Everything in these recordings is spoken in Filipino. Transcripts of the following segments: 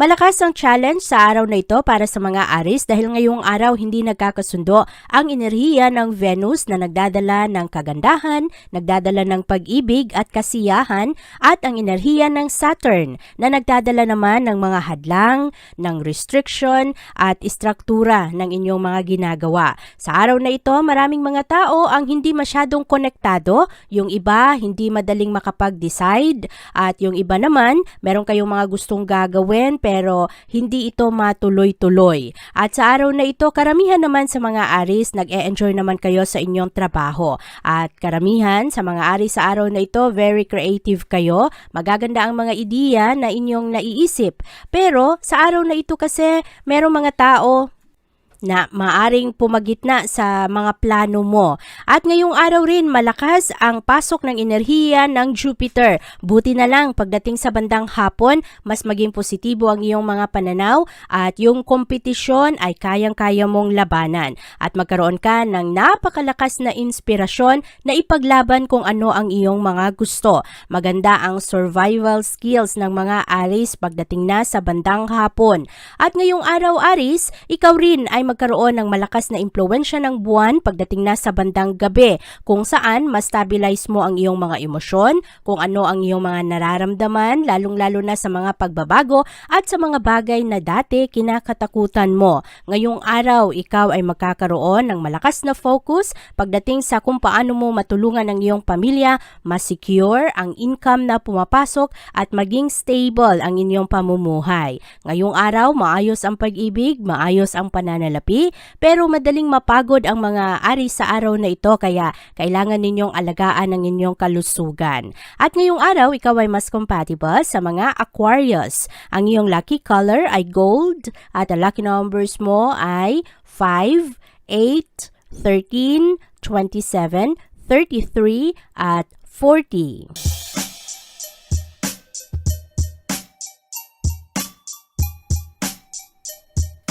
Malakas ang challenge sa araw na ito para sa mga Aris dahil ngayong araw hindi nagkakasundo ang enerhiya ng Venus na nagdadala ng kagandahan, nagdadala ng pag-ibig at kasiyahan at ang enerhiya ng Saturn na nagdadala naman ng mga hadlang, ng restriction at istruktura ng inyong mga ginagawa. Sa araw na ito, maraming mga tao ang hindi masyadong konektado, yung iba hindi madaling makapag-decide at yung iba naman meron kayong mga gustong gagawin pero hindi ito matuloy-tuloy. At sa araw na ito, karamihan naman sa mga Aris nag-e-enjoy naman kayo sa inyong trabaho. At karamihan sa mga Aris sa araw na ito, very creative kayo. Magaganda ang mga ideya na inyong naiisip. Pero sa araw na ito kasi, merong mga tao na maaring pumagitna sa mga plano mo. At ngayong araw rin malakas ang pasok ng enerhiya ng Jupiter. Buti na lang pagdating sa bandang hapon, mas maging positibo ang iyong mga pananaw at yung kompetisyon ay kayang-kaya mong labanan. At magkaroon ka ng napakalakas na inspirasyon na ipaglaban kung ano ang iyong mga gusto. Maganda ang survival skills ng mga Aris pagdating na sa bandang hapon. At ngayong araw Aris, ikaw rin ay magkaroon ng malakas na impluensya ng buwan pagdating na sa bandang gabi kung saan mas stabilize mo ang iyong mga emosyon, kung ano ang iyong mga nararamdaman, lalong-lalo na sa mga pagbabago at sa mga bagay na dati kinakatakutan mo. Ngayong araw, ikaw ay magkakaroon ng malakas na focus pagdating sa kung paano mo matulungan ang iyong pamilya, mas secure ang income na pumapasok at maging stable ang inyong pamumuhay. Ngayong araw, maayos ang pag-ibig, maayos ang pananalapi, pero madaling mapagod ang mga ari sa araw na ito kaya kailangan ninyong alagaan ang inyong kalusugan. At ngayong araw, ikaw ay mas compatible sa mga Aquarius. Ang iyong lucky color ay gold at ang lucky numbers mo ay 5, 8, 13, 27, 33 at 40.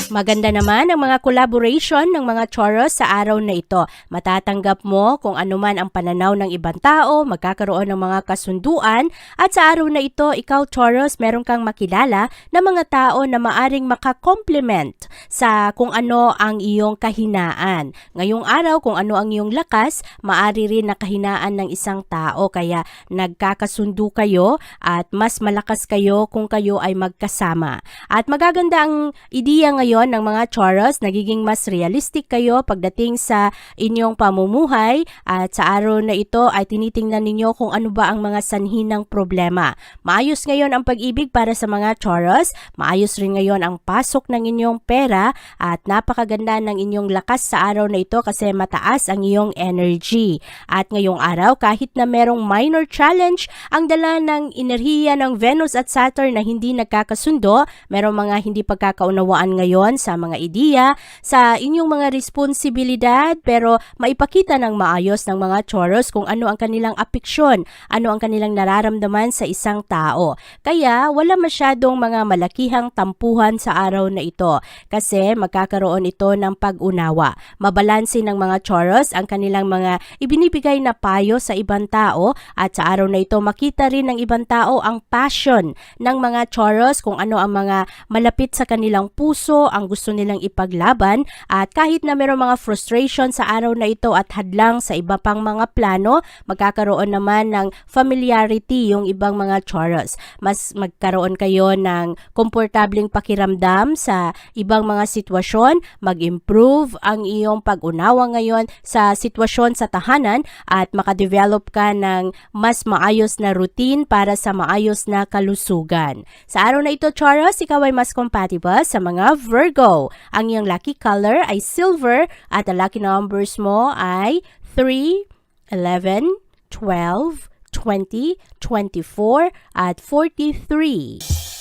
Maganda naman ang mga collaboration ng mga Taurus sa araw na ito. Matatanggap mo kung ano man ang pananaw ng ibang tao, magkakaroon ng mga kasunduan, at sa araw na ito, ikaw Taurus, meron kang makilala na mga tao na maaring makakomplement sa kung ano ang iyong kahinaan. Ngayong araw, kung ano ang iyong lakas, maari rin na kahinaan ng isang tao, kaya nagkakasundo kayo at mas malakas kayo kung kayo ay magkasama. At magaganda ang ideya ngayon ng mga Taurus, nagiging mas realistic kayo pagdating sa inyong pamumuhay at sa araw na ito ay tinitingnan ninyo kung ano ba ang mga sanhi ng problema. Maayos ngayon ang pag-ibig para sa mga Taurus, maayos rin ngayon ang pasok ng inyong pera at napakaganda ng inyong lakas sa araw na ito kasi mataas ang iyong energy. At ngayong araw, kahit na merong minor challenge, ang dala ng enerhiya ng Venus at Saturn na hindi nagkakasundo, merong mga hindi pagkakaunawaan ngayon sa mga ideya, sa inyong mga responsibilidad, pero maipakita ng maayos ng mga Taurus kung ano ang kanilang apeksyon, ano ang kanilang nararamdaman sa isang tao. Kaya wala masyadong mga malakihang tampuhan sa araw na ito kasi magkakaroon ito ng pag-unawa. Mabalanse ng mga Taurus ang kanilang mga ibinibigay na payo sa ibang tao at sa araw na ito makita rin ng ibang tao ang passion ng mga Taurus kung ano ang mga malapit sa kanilang puso, ang gusto nilang ipaglaban at kahit na mayroong mga frustration sa araw na ito at hadlang sa iba pang mga plano, magkakaroon naman ng familiarity yung ibang mga Taurus. Mas magkaroon kayo ng komportabling pakiramdam sa ibang mga sitwasyon, mag-improve ang iyong pag-unawa ngayon sa sitwasyon sa tahanan at makadevelop ka ng mas maayos na routine para sa maayos na kalusugan. Sa araw na ito, Taurus, ikaw ay mas compatible sa mga Virgo. Ang iyong lucky color ay silver at ang lucky numbers mo ay 3, 11, 12, 20, 24, at 43.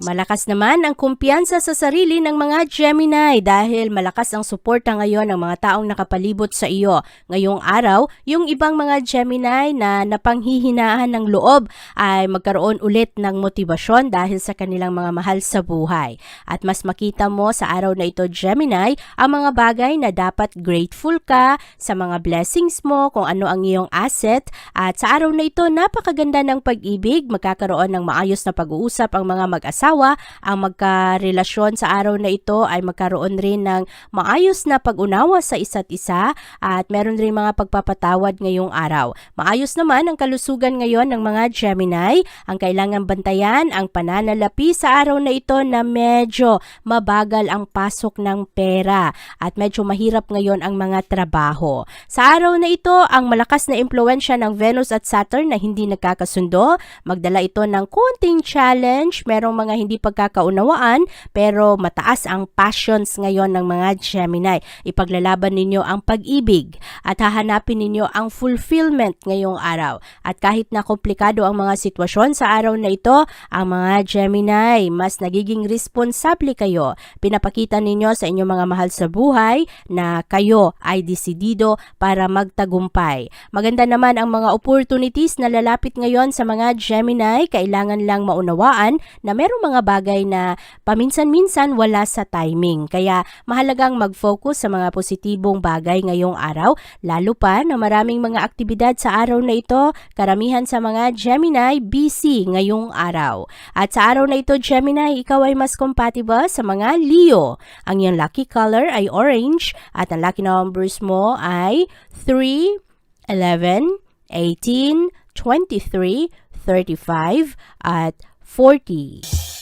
Malakas naman ang kumpiyansa sa sarili ng mga Gemini dahil malakas ang suporta ngayon ng mga taong nakapalibot sa iyo. Ngayong araw, yung ibang mga Gemini na napanghihinaan ng loob ay magkaroon ulit ng motibasyon dahil sa kanilang mga mahal sa buhay. At mas makita mo sa araw na ito, Gemini, ang mga bagay na dapat grateful ka sa mga blessings mo, kung ano ang iyong asset. At sa araw na ito, napakaganda ng pag-ibig, magkakaroon ng maayos na pag-uusap ang mga mag-asawa ang magkarelasyon sa araw na ito ay magkaroon rin ng maayos na pag-unawa sa isa't isa at meron rin mga pagpapatawad ngayong araw. Maayos naman ang kalusugan ngayon ng mga Gemini. Ang kailangan bantayan ang pananalapi sa araw na ito na medyo mabagal ang pasok ng pera at medyo mahirap ngayon ang mga trabaho. Sa araw na ito, ang malakas na impluensya ng Venus at Saturn na hindi nagkakasundo, magdala ito ng konting challenge, merong mga hindi pagkakaunawaan pero mataas ang passions ngayon ng mga Gemini. Ipaglalaban ninyo ang pag-ibig at hahanapin ninyo ang fulfillment ngayong araw. At kahit na komplikado ang mga sitwasyon sa araw na ito, ang mga Gemini, mas nagiging responsable kayo. Pinapakita ninyo sa inyong mga mahal sa buhay na kayo ay desidido para magtagumpay. Maganda naman ang mga opportunities na lalapit ngayon sa mga Gemini. Kailangan lang maunawaan na merong mga bagay na paminsan-minsan wala sa timing. Kaya mahalagang mag-focus sa mga positibong bagay ngayong araw, lalo pa na maraming mga aktibidad sa araw na ito, karamihan sa mga Gemini busy ngayong araw. At sa araw na ito, Gemini, ikaw ay mas compatible sa mga Leo. Ang iyong lucky color ay orange at ang lucky numbers mo ay 3, 11, 18, 23, 35, at 40.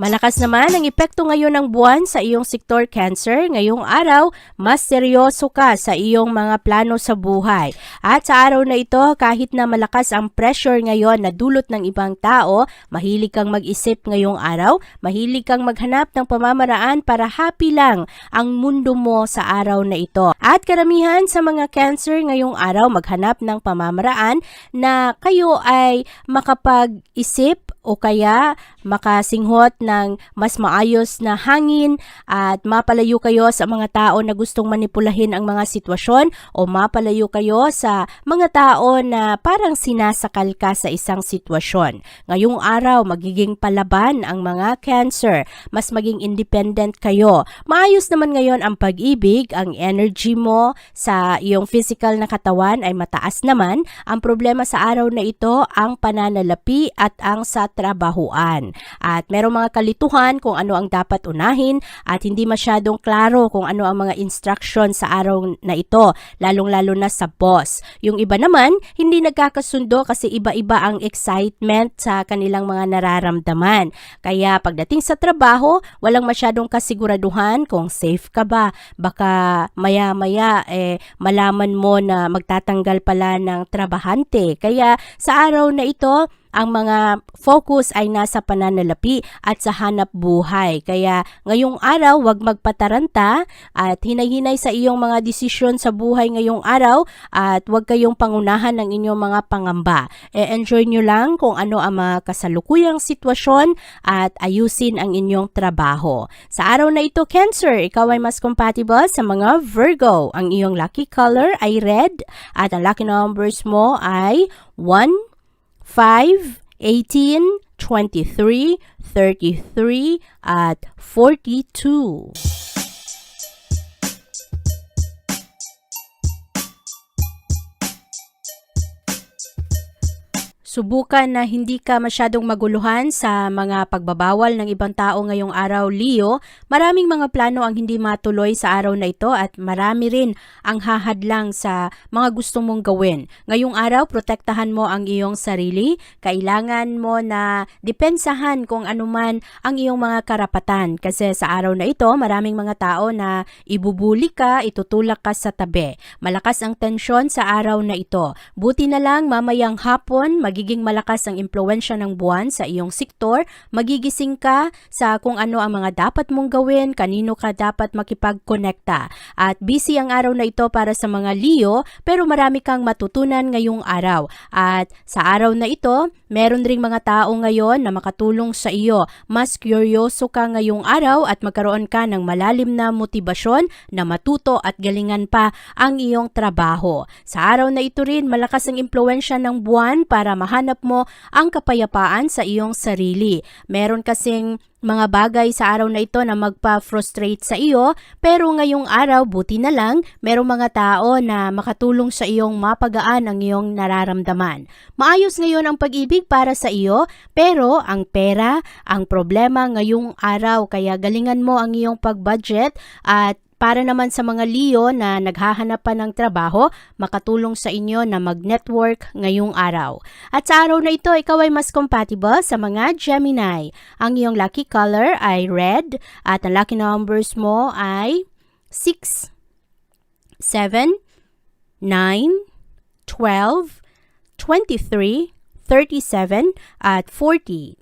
Malakas naman ang epekto ngayon ng buwan sa iyong sektor cancer. Ngayong araw, mas seryoso ka sa iyong mga plano sa buhay. At sa araw na ito, kahit na malakas ang pressure ngayon na dulot ng ibang tao, mahilig kang mag-isip ngayong araw, mahilig kang maghanap ng pamamaraan para happy lang ang mundo mo sa araw na ito. At karamihan sa mga cancer ngayong araw, maghanap ng pamamaraan na kayo ay makapag-isip o kaya makasinghot ng mas maayos na hangin at mapalayo kayo sa mga tao na gustong manipulahin ang mga sitwasyon o mapalayo kayo sa mga tao na parang sinasakal ka sa isang sitwasyon. Ngayong araw, magiging palaban ang mga cancer. Mas maging independent kayo. Maayos naman ngayon ang pag-ibig, ang energy mo sa iyong physical na katawan ay mataas naman. Ang problema sa araw na ito, ang pananalapi at ang sa trabahuan. At merong mga kalituhan kung ano ang dapat unahin at hindi masyadong klaro kung ano ang mga instruction sa araw na ito, lalong-lalo na sa boss. Yung iba naman, hindi nagkakasundo kasi iba-iba ang excitement sa kanilang mga nararamdaman. Kaya pagdating sa trabaho, walang masyadong kasiguraduhan kung safe ka ba. Baka maya-maya eh, malaman mo na magtatanggal pala ng trabahante. Kaya sa araw na ito, ang mga focus ay nasa pananalapi at sa hanap buhay. Kaya ngayong araw, huwag magpataranta at hinay-hinay sa iyong mga desisyon sa buhay ngayong araw at huwag kayong pangunahan ng inyong mga pangamba. E-enjoy nyo lang kung ano ang mga kasalukuyang sitwasyon at ayusin ang inyong trabaho. Sa araw na ito, Cancer, ikaw ay mas compatible sa mga Virgo. Ang iyong lucky color ay red at ang lucky numbers mo ay 1, 5, 18, 23, 33, at 42. Subukan na hindi ka masyadong maguluhan sa mga pagbabawal ng ibang tao ngayong araw, Leo. Maraming mga plano ang hindi matuloy sa araw na ito at marami rin ang hahadlang sa mga gusto mong gawin. Ngayong araw, protektahan mo ang iyong sarili. Kailangan mo na depensahan kung anuman ang iyong mga karapatan kasi sa araw na ito, maraming mga tao na ibubuli ka, itutulak ka sa tabi. Malakas ang tensyon sa araw na ito. Buti na lang mamayang hapon, magiging malakas ang impluensya ng buwan sa iyong sektor, magigising ka sa kung ano ang mga dapat mong gawin, kanino ka dapat makipagkonekta. At busy ang araw na ito para sa mga Leo, pero marami kang matutunan ngayong araw. At sa araw na ito, meron ring mga tao ngayon na makatulong sa iyo. Mas kuryoso ka ngayong araw at magkaroon ka ng malalim na motibasyon na matuto at galingan pa ang iyong trabaho. Sa araw na ito rin, malakas ang impluensya ng buwan para mahanap mo ang kapayapaan sa iyong sarili. Meron kasing mga bagay sa araw na ito na magpa-frustrate sa iyo, pero ngayong araw, buti na lang, merong mga tao na makatulong sa iyong mapagaan ang iyong nararamdaman. Maayos ngayon ang pag-ibig para sa iyo, pero ang pera, ang problema ngayong araw, kaya galingan mo ang iyong pag-budget at para naman sa mga Leo na naghahanap pa ng trabaho, makatulong sa inyo na mag-network ngayong araw. At sa araw na ito, ikaw ay mas compatible sa mga Gemini. Ang iyong lucky color ay red at ang lucky numbers mo ay 6, 7, 9, 12, 23, 37, at 40.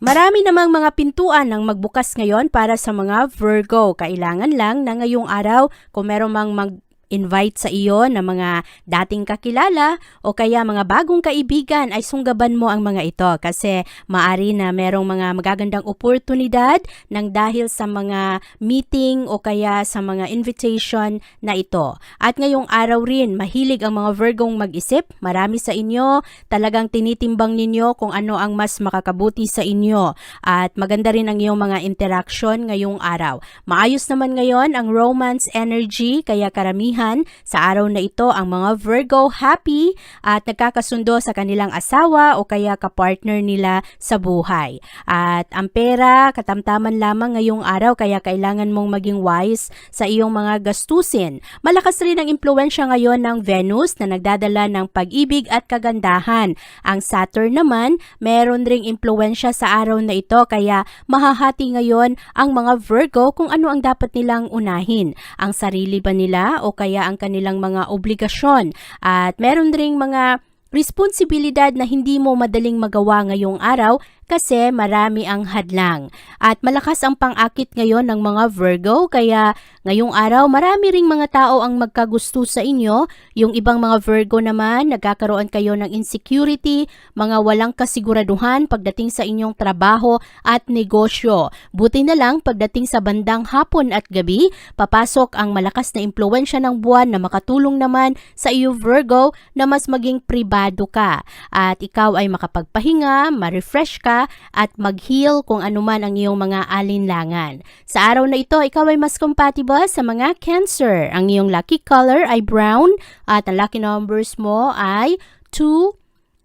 Marami namang mga pintuan ang magbukas ngayon para sa mga Virgo. Kailangan lang na ngayong araw kung meron mang mag invite sa iyo na mga dating kakilala o kaya mga bagong kaibigan ay sunggaban mo ang mga ito kasi maari na merong mga magagandang oportunidad ng dahil sa mga meeting o kaya sa mga invitation na ito. At ngayong araw rin, mahilig ang mga Virgong mag-isip. Marami sa inyo talagang tinitimbang ninyo kung ano ang mas makakabuti sa inyo at maganda rin ang iyong mga interaction ngayong araw. Maayos naman ngayon ang romance energy kaya karamihan sa araw na ito ang mga Virgo happy at nagkakasundo sa kanilang asawa o kaya kapartner nila sa buhay. At ang pera, katamtaman lamang ngayong araw kaya kailangan mong maging wise sa iyong mga gastusin. Malakas rin ang impluensya ngayon ng Venus na nagdadala ng pag-ibig at kagandahan. Ang Saturn naman, meron ring impluensya sa araw na ito kaya mahahati ngayon ang mga Virgo kung ano ang dapat nilang unahin. Ang sarili ba nila o kaya ang kanilang mga obligasyon. At meron ring mga responsibilidad na hindi mo madaling magawa ngayong araw kasi marami ang hadlang. At malakas ang pang-akit ngayon ng mga Virgo kaya ngayong araw marami ring mga tao ang magkagusto sa inyo. Yung ibang mga Virgo naman nagkakaroon kayo ng insecurity, mga walang kasiguraduhan pagdating sa inyong trabaho at negosyo. Buti na lang pagdating sa bandang hapon at gabi, papasok ang malakas na impluensya ng buwan na makatulong naman sa iyo Virgo na mas maging pribado ka. At ikaw ay makapagpahinga, ma-refresh ka at mag-heal kung anuman ang iyong mga alinlangan. Sa araw na ito, ikaw ay mas compatible sa mga Cancer. Ang iyong lucky color ay brown at ang lucky numbers mo ay 2,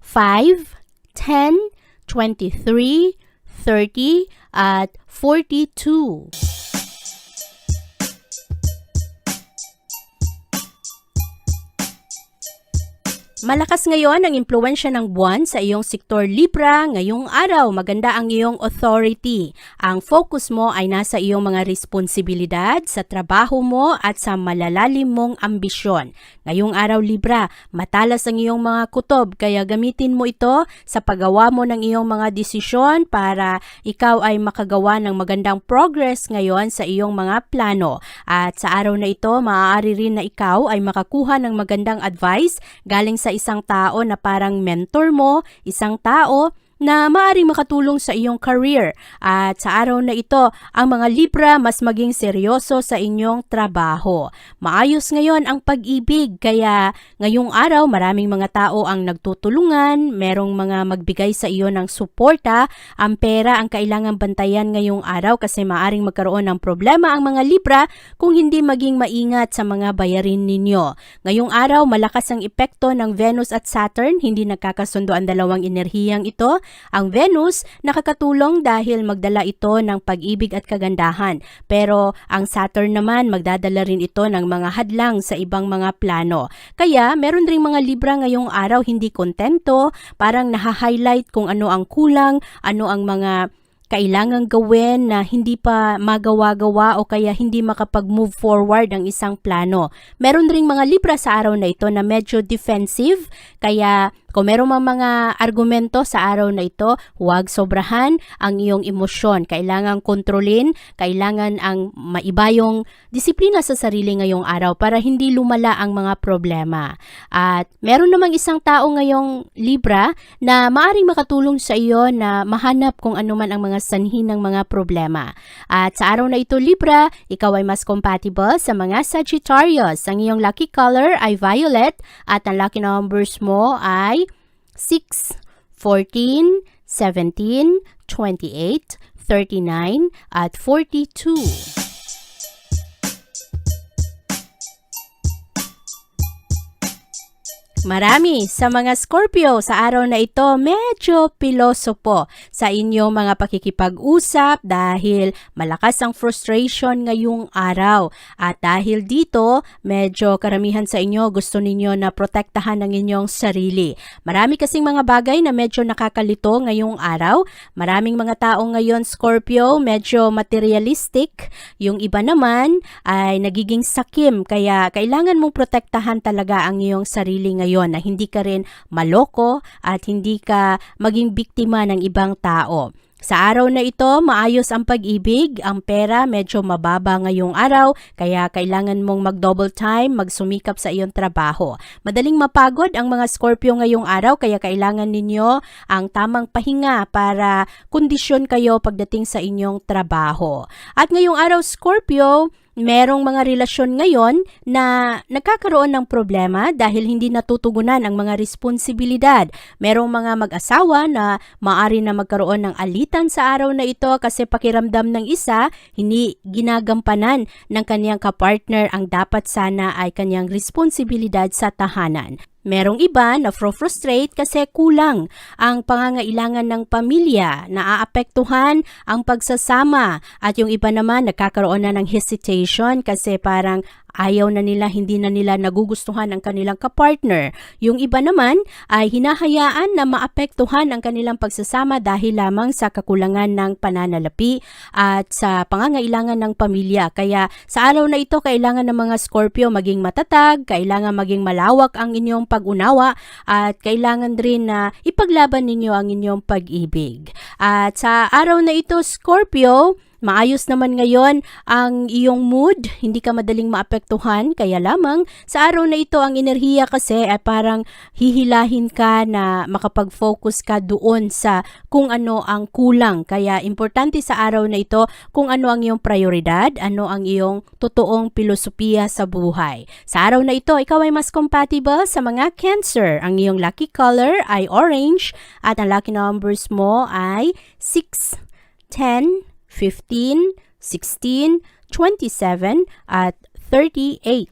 5, 10, 23, 30, at 42. Malakas ngayon ang impluensya ng buwan sa iyong sektor Libra ngayong araw. Maganda ang iyong authority. Ang focus mo ay nasa iyong mga responsibilidad sa trabaho mo at sa malalalim mong ambisyon. Ngayong araw Libra, matalas ang iyong mga kutob kaya gamitin mo ito sa paggawa mo ng iyong mga desisyon para ikaw ay makagawa ng magandang progress ngayon sa iyong mga plano. At sa araw na ito, maaari rin na ikaw ay makakuha ng magandang advice galing isang tao na parang mentor mo, isang tao na maaaring makatulong sa iyong career. At sa araw na ito, ang mga Libra mas maging seryoso sa inyong trabaho. Maayos ngayon ang pag-ibig kaya ngayong araw maraming mga tao ang nagtutulungan, merong mga magbigay sa iyo ng suporta. Ang pera ang kailangan bantayan ngayong araw kasi maaring magkaroon ng problema ang mga Libra kung hindi maging maingat sa mga bayarin ninyo. Ngayong araw malakas ang epekto ng Venus at Saturn, hindi nagkakasundo ang dalawang enerhiyang ito. Ang Venus nakakatulong dahil magdala ito ng pag-ibig at kagandahan. Pero ang Saturn naman magdadala rin ito ng mga hadlang sa ibang mga plano. Kaya meron ring mga Libra ngayong araw hindi kontento, parang naha-highlight kung ano ang kulang, ano ang mga kailangang gawin na hindi pa magawa-gawa o kaya hindi makapag-move forward ang isang plano. Meron ring mga Libra sa araw na ito na medyo defensive, kaya kung meron mang mga argumento sa araw na ito, huwag sobrahan ang iyong emosyon. Kailangan kontrolin, kailangan ang maiba yung disiplina sa sarili ngayong araw para hindi lumala ang mga problema. At meron namang isang tao ngayong Libra na maaring makatulong sa iyo na mahanap kung ano man ang mga sanhi ng mga problema. At sa araw na ito Libra, ikaw ay mas compatible sa mga Sagittarius. Ang iyong lucky color ay violet at ang lucky numbers mo ay 6, 14, 17, 28, 39, at 42. Marami sa mga Scorpio sa araw na ito medyo piloso po sa inyong mga pakikipag-usap dahil malakas ang frustration ngayong araw. At dahil dito, medyo karamihan sa inyo gusto ninyo na protektahan ang inyong sarili. Marami kasing mga bagay na medyo nakakalito ngayong araw. Maraming mga tao ngayon Scorpio medyo materialistic. Yung iba naman ay nagiging sakim kaya kailangan mong protektahan talaga ang iyong sarili ngayon na hindi ka rin maloko at hindi ka maging biktima ng ibang tao. Sa araw na ito, maayos ang pag-ibig, ang pera medyo mababa ngayong araw, kaya kailangan mong mag-double time, magsumikap sa iyong trabaho. Madaling mapagod ang mga Scorpio ngayong araw, kaya kailangan ninyo ang tamang pahinga para kondisyon kayo pagdating sa inyong trabaho. At ngayong araw, Scorpio, merong mga relasyon ngayon na nagkakaroon ng problema dahil hindi natutugunan ang mga responsibilidad. Merong mga mag-asawa na maari na magkaroon ng alitan sa araw na ito kasi pakiramdam ng isa hindi ginagampanan ng kanyang kapartner ang dapat sana ay kanyang responsibilidad sa tahanan. Merong iba na frustrate kasi kulang ang pangangailangan ng pamilya, naaapektuhan ang pagsasama at yung iba naman nagkakaroon na ng hesitation kasi parang ayaw na nila, hindi na nila nagugustuhan ang kanilang kapartner. Yung iba naman ay hinahayaan na maapektuhan ang kanilang pagsasama dahil lamang sa kakulangan ng pananalapi at sa pangangailangan ng pamilya. Kaya sa araw na ito, kailangan ng mga Scorpio maging matatag, kailangan maging malawak ang inyong pag-unawa at kailangan rin na ipaglaban ninyo ang inyong pag-ibig. At sa araw na ito, Scorpio, Maayos naman ngayon ang iyong mood, hindi ka madaling maapektuhan, kaya lamang sa araw na ito ang enerhiya kasi ay parang hihilahin ka na makapag-focus ka doon sa kung ano ang kulang. Kaya importante sa araw na ito kung ano ang iyong prioridad, ano ang iyong totoong filosofiya sa buhay. Sa araw na ito, ikaw ay mas compatible sa mga Cancer. Ang iyong lucky color ay orange at ang lucky numbers mo ay 6, 10, 15, 16, 27, at 38.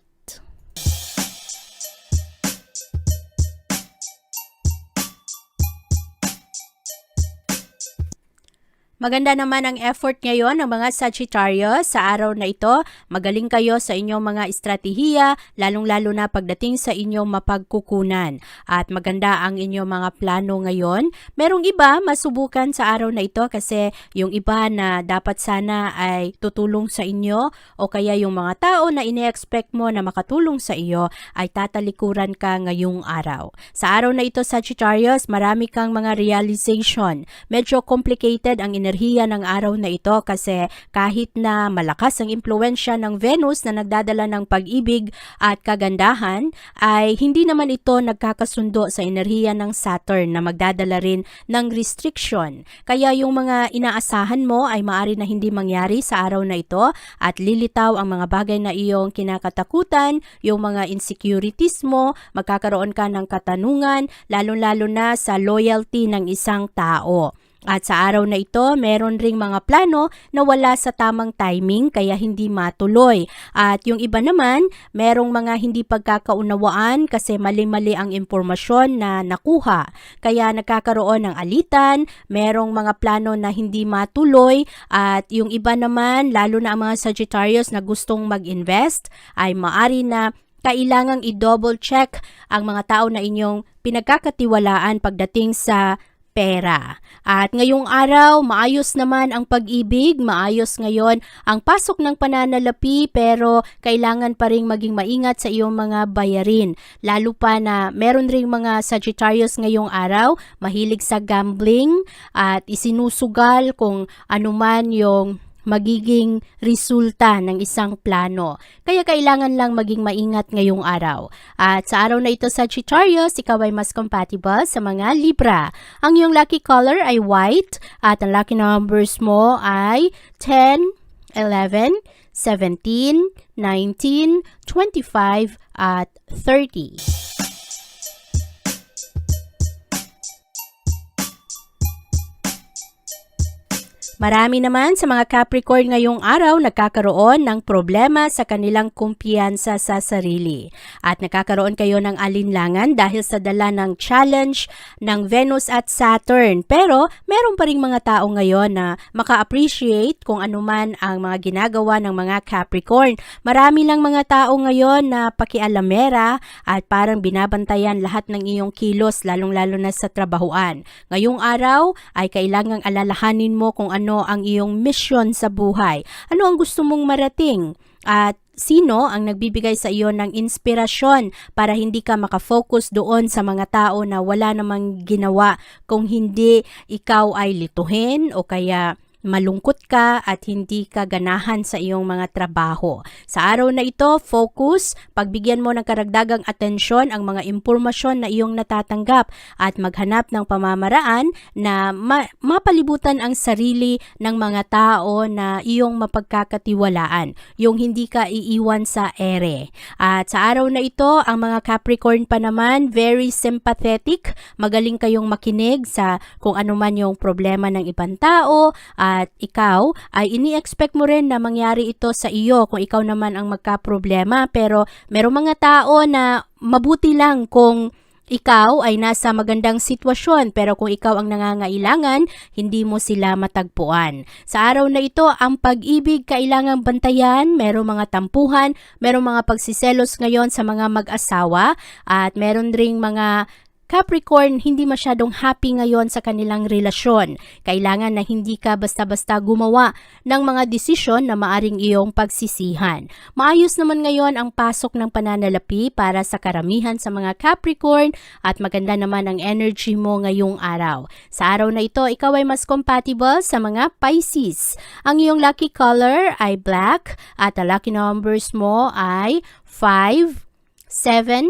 Maganda naman ang effort ngayon ng mga Sagittarius sa araw na ito. Magaling kayo sa inyong mga estratehiya, lalong-lalo na pagdating sa inyong mapagkukunan. At maganda ang inyong mga plano ngayon. Merong iba masubukan sa araw na ito kasi yung iba na dapat sana ay tutulong sa inyo o kaya yung mga tao na ine-expect mo na makatulong sa iyo ay tatalikuran ka ngayong araw. Sa araw na ito Sagittarius, marami kang mga realization. Medyo complicated ang enerhiya enerhiya ng araw na ito kasi kahit na malakas ang impluensya ng Venus na nagdadala ng pag-ibig at kagandahan, ay hindi naman ito nagkakasundo sa enerhiya ng Saturn na magdadala rin ng restriction. Kaya yung mga inaasahan mo ay maari na hindi mangyari sa araw na ito at lilitaw ang mga bagay na iyong kinakatakutan, yung mga insecurities mo, magkakaroon ka ng katanungan, lalo-lalo na sa loyalty ng isang tao. At sa araw na ito, meron ring mga plano na wala sa tamang timing kaya hindi matuloy. At yung iba naman, merong mga hindi pagkakaunawaan kasi mali-mali ang impormasyon na nakuha. Kaya nagkakaroon ng alitan, merong mga plano na hindi matuloy at yung iba naman, lalo na ang mga Sagittarius na gustong mag-invest, ay maari na kailangang i-double check ang mga tao na inyong pinagkakatiwalaan pagdating sa pera. At ngayong araw, maayos naman ang pag-ibig, maayos ngayon ang pasok ng pananalapi pero kailangan pa rin maging maingat sa iyong mga bayarin. Lalo pa na meron ring mga Sagittarius ngayong araw, mahilig sa gambling at isinusugal kung anuman yung magiging resulta ng isang plano. Kaya kailangan lang maging maingat ngayong araw. At sa araw na ito sa Sagittarius, ikaw ay mas compatible sa mga Libra. Ang iyong lucky color ay white at ang lucky numbers mo ay 10, 11, 17, 19, 25 at 30. Marami naman sa mga Capricorn ngayong araw nagkakaroon ng problema sa kanilang kumpiyansa sa sarili. At nakakaroon kayo ng alinlangan dahil sa dala ng challenge ng Venus at Saturn. Pero meron pa rin mga tao ngayon na maka-appreciate kung anuman ang mga ginagawa ng mga Capricorn. Marami lang mga tao ngayon na pakialamera at parang binabantayan lahat ng iyong kilos lalong-lalo na sa trabahuan. Ngayong araw ay kailangang alalahanin mo kung ano ang iyong mission sa buhay. Ano ang gusto mong marating? At sino ang nagbibigay sa iyo ng inspirasyon para hindi ka makafocus doon sa mga tao na wala namang ginawa kung hindi ikaw ay lituhin o kaya malungkot ka at hindi ka ganahan sa iyong mga trabaho. Sa araw na ito, focus, pagbigyan mo ng karagdagang atensyon ang mga impormasyon na iyong natatanggap at maghanap ng pamamaraan na ma- mapalibutan ang sarili ng mga tao na iyong mapagkakatiwalaan, yung hindi ka iiwan sa ere. At sa araw na ito, ang mga Capricorn pa naman, very sympathetic, magaling kayong makinig sa kung ano man yung problema ng ibang tao, at ikaw ay ini-expect mo rin na mangyari ito sa iyo kung ikaw naman ang magka-problema. Pero merong mga tao na mabuti lang kung ikaw ay nasa magandang sitwasyon. Pero kung ikaw ang nangangailangan, hindi mo sila matagpuan. Sa araw na ito, ang pag-ibig kailangang bantayan, merong mga tampuhan, merong mga pagsiselos ngayon sa mga mag-asawa. At meron ring mga Capricorn, hindi masyadong happy ngayon sa kanilang relasyon. Kailangan na hindi ka basta-basta gumawa ng mga desisyon na maaring iyong pagsisihan. Maayos naman ngayon ang pasok ng pananalapi para sa karamihan sa mga Capricorn at maganda naman ang energy mo ngayong araw. Sa araw na ito, ikaw ay mas compatible sa mga Pisces. Ang iyong lucky color ay black at ang lucky numbers mo ay 5, 7,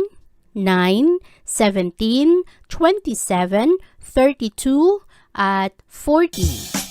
9, 17, 27, 32, at 40.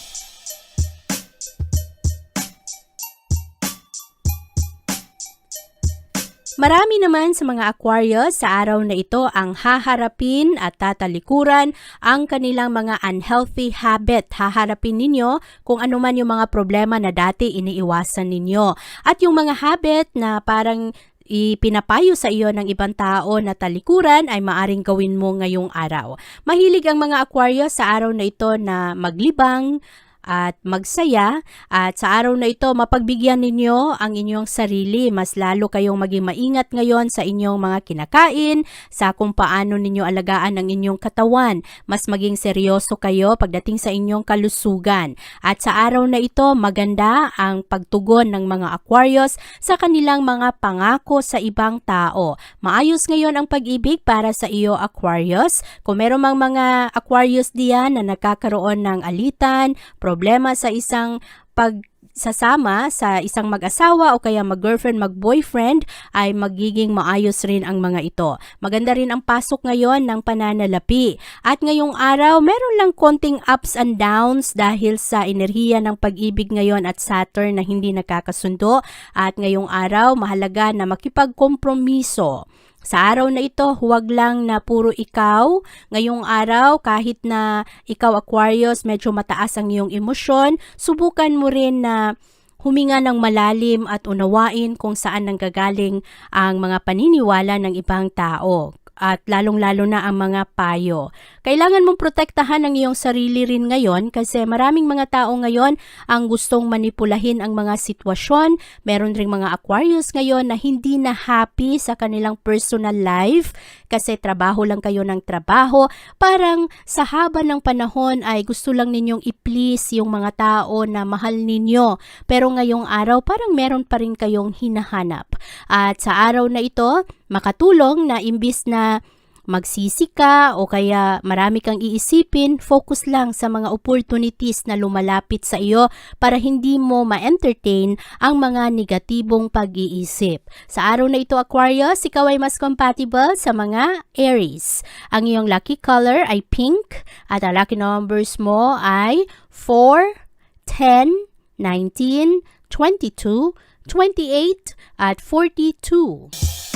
Marami naman sa mga Aquarius sa araw na ito ang haharapin at tatalikuran ang kanilang mga unhealthy habit. Haharapin ninyo kung ano man yung mga problema na dati iniiwasan ninyo. At yung mga habit na parang ipinapayo sa iyo ng ibang tao na talikuran ay maaring gawin mo ngayong araw. Mahilig ang mga Aquarius sa araw na ito na maglibang, at magsaya at sa araw na ito mapagbigyan ninyo ang inyong sarili. Mas lalo kayong maging maingat ngayon sa inyong mga kinakain, sa kung paano ninyo alagaan ang inyong katawan. Mas maging seryoso kayo pagdating sa inyong kalusugan. At sa araw na ito maganda ang pagtugon ng mga Aquarius sa kanilang mga pangako sa ibang tao. Maayos ngayon ang pag-ibig para sa iyo Aquarius. Kung meron mang mga Aquarius diyan na nagkakaroon ng alitan, problema sa isang pagsasama sa isang mag-asawa o kaya mag-girlfriend, mag-boyfriend ay magiging maayos rin ang mga ito. Maganda rin ang pasok ngayon ng pananalapi. At ngayong araw, meron lang konting ups and downs dahil sa enerhiya ng pag-ibig ngayon at Saturn na hindi nakakasundo. At ngayong araw, mahalaga na makipagkompromiso. Sa araw na ito, huwag lang na puro ikaw. Ngayong araw, kahit na ikaw Aquarius, medyo mataas ang iyong emosyon, subukan mo rin na huminga ng malalim at unawain kung saan nanggagaling ang mga paniniwala ng ibang tao at lalong-lalo na ang mga payo. Kailangan mong protektahan ang iyong sarili rin ngayon kasi maraming mga tao ngayon ang gustong manipulahin ang mga sitwasyon. Meron ring mga Aquarius ngayon na hindi na happy sa kanilang personal life kasi trabaho lang kayo ng trabaho. Parang sa haba ng panahon ay gusto lang ninyong i-please yung mga tao na mahal ninyo. Pero ngayong araw parang meron pa rin kayong hinahanap. At sa araw na ito, makatulong na imbis na magsisi ka o kaya marami kang iisipin, focus lang sa mga opportunities na lumalapit sa iyo para hindi mo ma-entertain ang mga negatibong pag-iisip. Sa araw na ito Aquarius, ikaw ay mas compatible sa mga Aries. Ang iyong lucky color ay pink at ang lucky numbers mo ay 4, 10, 19, 22, 28 at 42.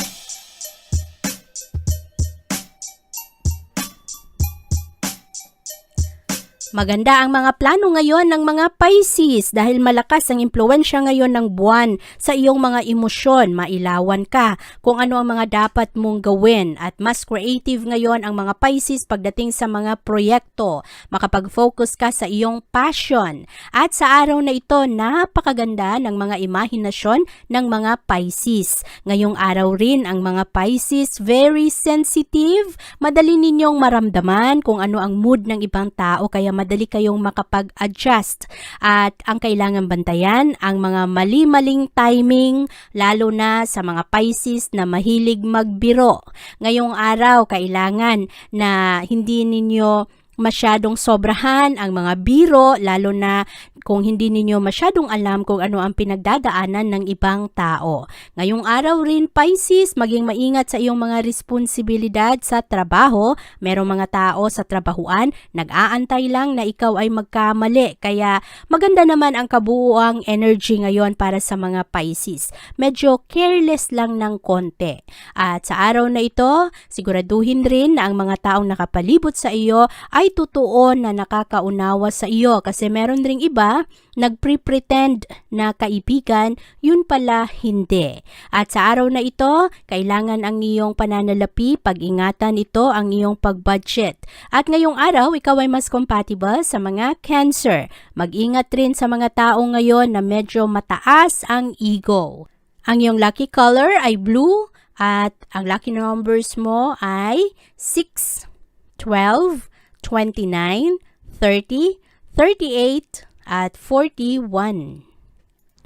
Maganda ang mga plano ngayon ng mga Pisces dahil malakas ang impluensya ngayon ng buwan sa iyong mga emosyon. Mailawan ka kung ano ang mga dapat mong gawin at mas creative ngayon ang mga Pisces pagdating sa mga proyekto. Makapag-focus ka sa iyong passion. At sa araw na ito, napakaganda ng mga imahinasyon ng mga Pisces. Ngayong araw rin ang mga Pisces very sensitive. Madali ninyong maramdaman kung ano ang mood ng ibang tao kaya madali kayong makapag-adjust. At ang kailangan bantayan, ang mga mali-maling timing, lalo na sa mga Pisces na mahilig magbiro. Ngayong araw, kailangan na hindi ninyo masyadong sobrahan ang mga biro, lalo na kung hindi ninyo masyadong alam kung ano ang pinagdadaanan ng ibang tao. Ngayong araw rin, Pisces, maging maingat sa iyong mga responsibilidad sa trabaho. Merong mga tao sa trabahuan, nag-aantay lang na ikaw ay magkamali. Kaya maganda naman ang kabuuang energy ngayon para sa mga Pisces. Medyo careless lang ng konti. At sa araw na ito, siguraduhin rin na ang mga taong nakapalibot sa iyo ay totoo na nakakaunawa sa iyo kasi meron ring iba nagpre-pretend na kaibigan, yun pala hindi. At sa araw na ito, kailangan ang iyong pananalapi, pag-ingatan ito ang iyong pag-budget. At ngayong araw, ikaw ay mas compatible sa mga cancer. Mag-ingat rin sa mga tao ngayon na medyo mataas ang ego. Ang iyong lucky color ay blue at ang lucky numbers mo ay 6, 12, 29, 30, 38, at 41.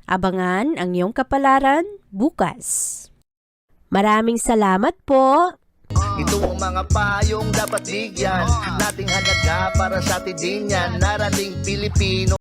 Abangan ang iyong kapalaran bukas. Maraming salamat po. Ito ang mga payong dapat bigyan Nating halaga para sa atin din yan Narating Pilipino